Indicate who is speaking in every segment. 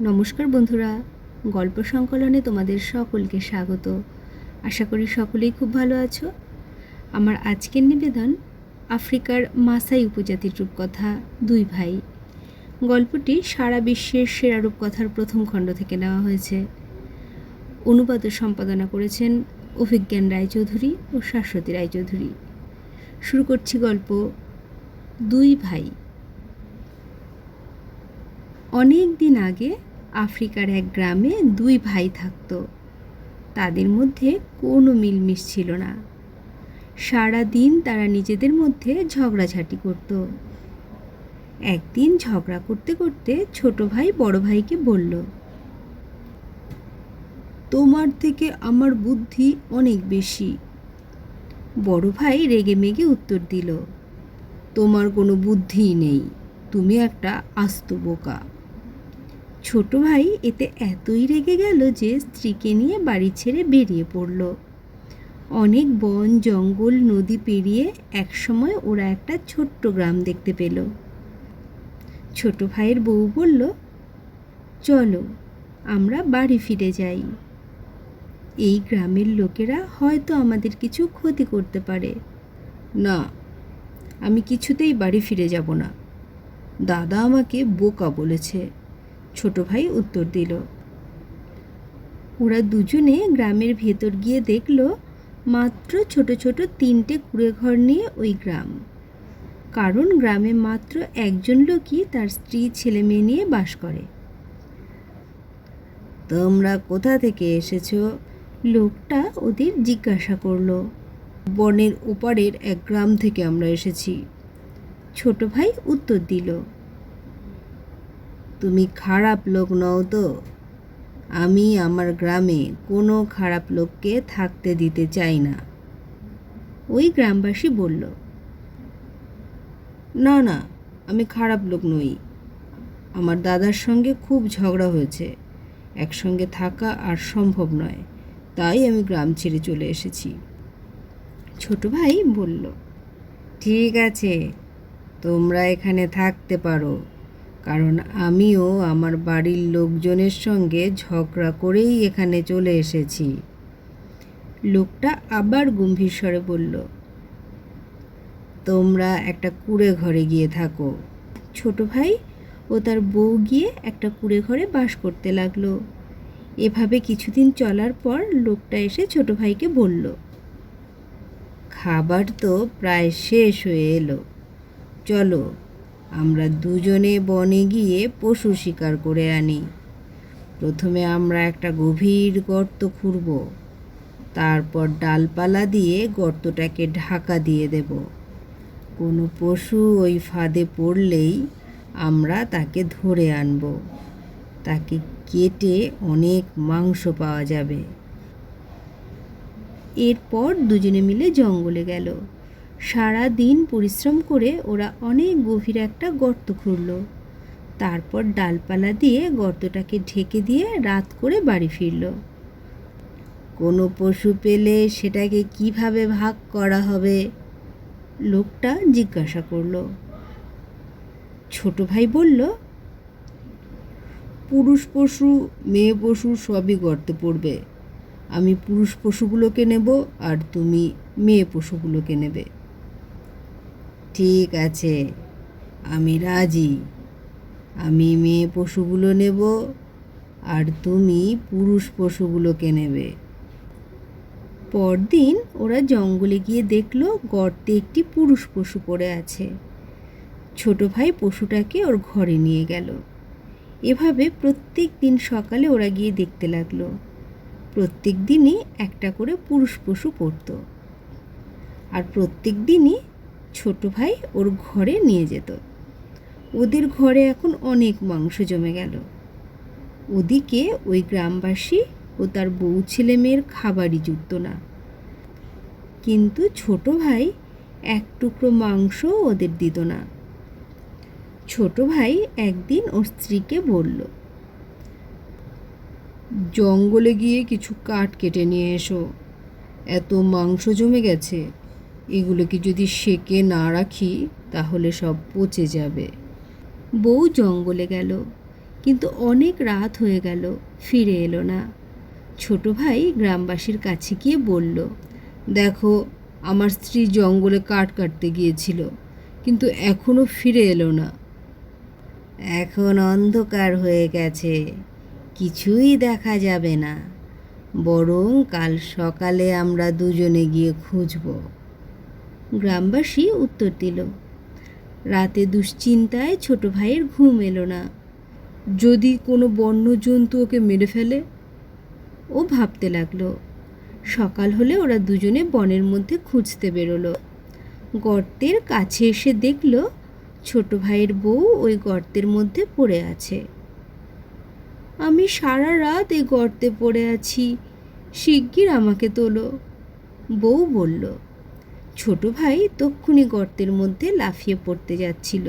Speaker 1: নমস্কার বন্ধুরা, গল্প সংকলনে তোমাদের সকলকে স্বাগত। আশা করি সকলেই খুব ভালো আছো। আমার আজকের নিবেদন আফ্রিকার মাসাই উপজাতির রূপকথা দুই ভাই। গল্পটি সারা বিশ্বের সেরা রূপকথার প্রথম খণ্ড থেকে নেওয়া হয়েছে। অনুবাদ সম্পাদনা করেছেন অভিজ্ঞান রায়চৌধুরী ও শাশ্বতী রায়চৌধুরী। শুরু করছি গল্প দুই ভাই। অনেক দিন আগে আফ্রিকার এক গ্রামে দুই ভাই থাকত। তাদের মধ্যে কোনো মিলমিশ ছিল না। সারা দিন তারা নিজেদের মধ্যে ঝগড়াঝাটি করত। একদিন ঝগড়া করতে করতে ছোট ভাই বড় ভাইকে বলল, তোমার থেকে আমার বুদ্ধি অনেক বেশি। বড় ভাই রেগে মেগে উত্তর দিল, তোমার কোনো বুদ্ধিই নেই। তুমি একটা আস্ত বোকা। ছোট ভাই এতে এতই রেগে গেল যে স্ত্রীকে নিয়ে বাড়ি ছেড়ে বেরিয়ে পড়ল। অনেক বন, জঙ্গল, নদী পেরিয়ে একসময় ওরা একটা ছোট্ট গ্রাম দেখতে পেল। ছোট ভাইয়ের বউ বলল, চলো, আমরা বাড়ি ফিরে যাই। এই গ্রামের লোকেরা হয়তো আমাদের কিছু ক্ষতি করতে পারে। না, আমি কিছুতেই বাড়ি ফিরে যাব না। দাদা আমাকে বোকা বলেছে। ছোট ভাই উত্তর দিল। ওরা দুজনে গ্রামের ভেতর গিয়ে দেখল, মাত্র ছোট ছোট তিনটে কুড়ে ঘর নিয়ে ওই গ্রাম। কারণ গ্রামে মাত্র একজন লোকই তার স্ত্রী, ছেলে মেয়ে নিয়ে বাস করে। তোমরা কোথা থেকে এসেছ? লোকটা ওদের জিজ্ঞাসা করল। বনের ওপারের এক গ্রাম থেকে আমরা এসেছি। ছোট ভাই উত্তর দিল। তুমি খারাপ লোক নও তো। আমি আমার গ্রামে কোনো খারাপ লোককে থাকতে দিতে চাই না। ওই গ্রামবাসী বলল, না না, আমি খারাপ লোক নই। আমার দাদার সঙ্গে খুব ঝগড়া হয়েছে। একসঙ্গে থাকা আর সম্ভব নয়। তাই আমি গ্রাম ছেড়ে চলে এসেছি। ছোট ভাই বলল, ঠিক আছে, তোমরা এখানে থাকতে পারো। কারণ আমিও আমার বাড়ির লোকজনের সঙ্গে ঝগড়া করেই এখানে চলে এসেছি। লোকটা আবার গম্ভীর স্বরে বলল, তোমরা একটা কুড়ে ঘরে গিয়ে থাকো। ছোট ভাই ও তার বউ গিয়ে একটা কুড়ে ঘরে বাস করতে লাগল। এভাবে কিছুদিন চলার পর লোকটা এসে ছোট ভাইকে বলল, খাবার তো প্রায় শেষ হয়ে এলো। চলো আমরা দুজনে বনে গিয়ে পশু শিকার করে আনি। প্রথমে আমরা একটা গভীর গর্ত খুঁড়ব। তারপর ডালপালা দিয়ে গর্তটাকে ঢাকা দিয়ে দেব। কোনো পশু ওই ফাঁদে পড়লেই আমরা তাকে ধরে আনব। তাকে কেটে অনেক মাংস পাওয়া যাবে। এরপর দুজনে মিলে জঙ্গলে গেল। সারা দিন পরিশ্রম করে ওরা অনেক গভীর একটা গর্ত খুঁড়ল। তারপর ডালপালা দিয়ে গর্তটাকে ঢেকে দিয়ে রাত করে বাড়ি ফিরল। কোনো পশু পেলে সেটাকে কীভাবে ভাগ করা হবে? লোকটা জিজ্ঞাসা করল। ছোট ভাই বলল, পুরুষ পশু, মেয়ে পশু সবই গর্তে পড়বে। আমি পুরুষ পশুগুলোকে নেব আর তুমি মেয়ে পশুগুলোকে নেবে। ঠিক আছে, আমি রাজি। আমি মেয়ে পশুগুলো নেব আর তুমি পুরুষ পশুগুলোকে নেবে। পরদিন ওরা জঙ্গলে গিয়ে দেখল গর্তে একটি পুরুষ পশু পড়ে আছে। ছোট ভাই পশুটাকে ওর ঘরে নিয়ে গেল। এভাবে প্রত্যেক দিন সকালে ওরা গিয়ে দেখতে লাগল। প্রত্যেক দিনই একটা করে পুরুষ পশু পড়তো। আর প্রত্যেক দিনই ছোট ভাই ওর ঘরে নিয়ে যেত। ওদের ঘরে এখন অনেক মাংস জমে গেল। ওদিকে ওই গ্রামবাসী ও তার বউ ছেলে মেয়ের খাবারই জুটত না। কিন্তু ছোট ভাই এক টুকরো মাংস ওদের দিত না। ছোট ভাই একদিন ওর স্ত্রীকে বলল, জঙ্গলে গিয়ে কিছু কাঠ কেটে নিয়ে এসো। এত মাংস জমে গেছে। এগুলোকে যদি সেকে না রাখি, তাহলে সব পচে যাবে। বউ জঙ্গলে গেল, কিন্তু অনেক রাত হয়ে গেল, ফিরে এলো না। ছোট ভাই গ্রামবাসীর কাছে গিয়ে বলল, দেখো, আমার স্ত্রী জঙ্গলে কাঠ কাটতে গিয়েছিল, কিন্তু এখনও ফিরে এলো না। এখন অন্ধকার হয়ে গেছে, কিছুই দেখা যাবে না। বরং কাল সকালে আমরা দুজনে গিয়ে খুঁজব। গ্রামবাসী উত্তর দিল, রাতে দুশ্চিন্তায় ছোট ভাইয়ের ঘুম এলো না। যদি কোনো বন্য জন্তু ওকে মেরে ফেলে? ও ভাবতে লাগল, সকাল হলে ওরা দুজনে বনের মধ্যে খুঁজতে বেরোলো। গর্তের কাছে এসে দেখল ছোট ভাইয়ের বউ ওই গর্তের মধ্যে পড়ে আছে। আমি সারা রাত এই গর্তে পড়ে আছি, শিগগির আমাকে তোলো, বউ বলল। ছোট ভাই তক্ষুনি গর্তের মধ্যে লাফিয়ে পড়তে যাচ্ছিল।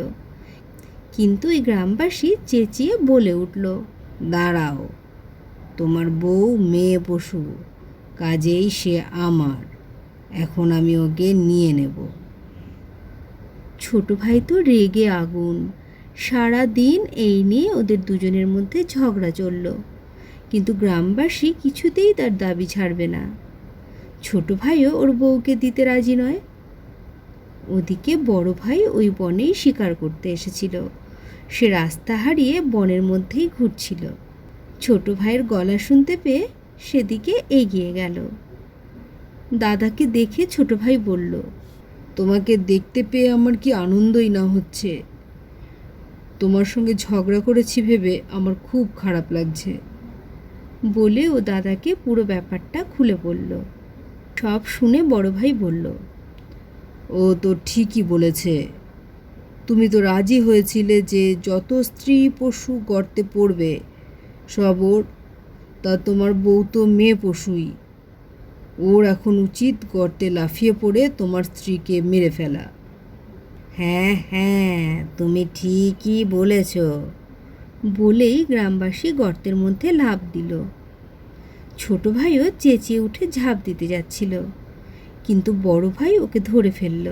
Speaker 1: কিন্তু এই গ্রামবাসী চেঁচিয়ে বলে উঠল, দাঁড়াও, তোমার বউ মেয়ে পশু, কাজেই সে আমার, এখন আমি ওকে নিয়ে নেব। ছোট ভাই তো রেগে আগুন। সারা দিন এই নিয়ে ওদের দুজনের মধ্যে ঝগড়া চলল। কিন্তু গ্রামবাসী কিছুতেই তার দাবি ছাড়বে না। ছোট ভাইও ওর বউকে দিতে রাজি নয়। ওদিকে বড় ভাই ওই বনেই শিকার করতে এসেছিল। সে রাস্তা হারিয়ে বনের মধ্যেই ঘুরছিল। ছোট ভাইয়ের গলা শুনতে পেয়ে সেদিকে এগিয়ে গেল। দাদাকে দেখে ছোট ভাই বলল, তোমাকে দেখতে পেয়ে আমার কি আনন্দই না হচ্ছে? তোমার সঙ্গে ঝগড়া করেছি ভেবে আমার খুব খারাপ লাগছে। বলে ও দাদাকে পুরো ব্যাপারটা খুলে বলল। সব শুনে বড় ভাই বলল, ও তো ঠিকই বলেছে। তুমি তো রাজি হয়েছিলে যে যত স্ত্রী পশু গর্তে পড়বে, সব ওর, তা তোমার বউ তো মেয়ে পশুই। ওর এখন উচিত গর্তে লাফিয়ে পড়ে তোমার স্ত্রীকে মেরে ফেলা। হ্যাঁ হ্যাঁ তুমি ঠিকই বলেছ। বলেই গ্রামবাসী গর্তের মধ্যে লাফ দিল। ছোট ভাইও চেঁচিয়ে উঠে ঝাঁপ দিতে যাচ্ছিল। কিন্তু বড় ভাই ওকে ধরে ফেলল।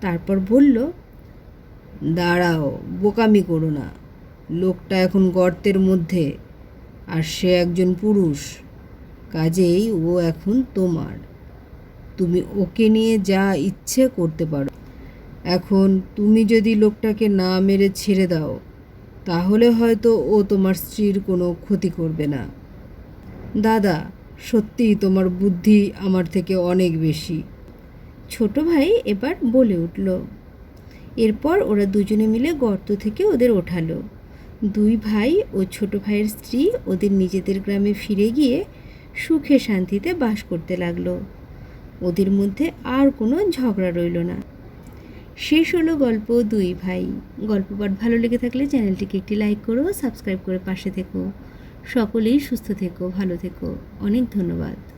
Speaker 1: তারপর বলল, দাঁড়াও, বোকামি করো না। লোকটা এখন গর্তের মধ্যে, আর সে একজন পুরুষ। কাজেই ও এখন তোমার। তুমি ওকে নিয়ে যা ইচ্ছে করতে পারো। এখন তুমি যদি লোকটাকে না মেরে ছেড়ে দাও, তাহলে হয়তো ও তোমার স্ত্রীর কোনো ক্ষতি করবে না। দাদা, সত্যিই তোমার বুদ্ধি আমার থেকে অনেক বেশি। ছোট ভাই এবার বলে উঠল। এরপর ওরা দুজনে মিলে গর্ত থেকে ওদের ওঠালো। দুই ভাই ও ছোট ভাইয়ের স্ত্রী ওদের নিজেদের গ্রামে ফিরে গিয়ে সুখে শান্তিতে বাস করতে লাগল। ওদের মধ্যে আর কোনো ঝগড়া রইল না। শেষ হলো গল্প দুই ভাই। গল্প পাঠ ভালো লেগে থাকলে চ্যানেলটিকে একটি লাইক করো, সাবস্ক্রাইব করে পাশে থেকো। সকলেই সুস্থ থেকো ভালো থেকো। অনেক ধন্যবাদ।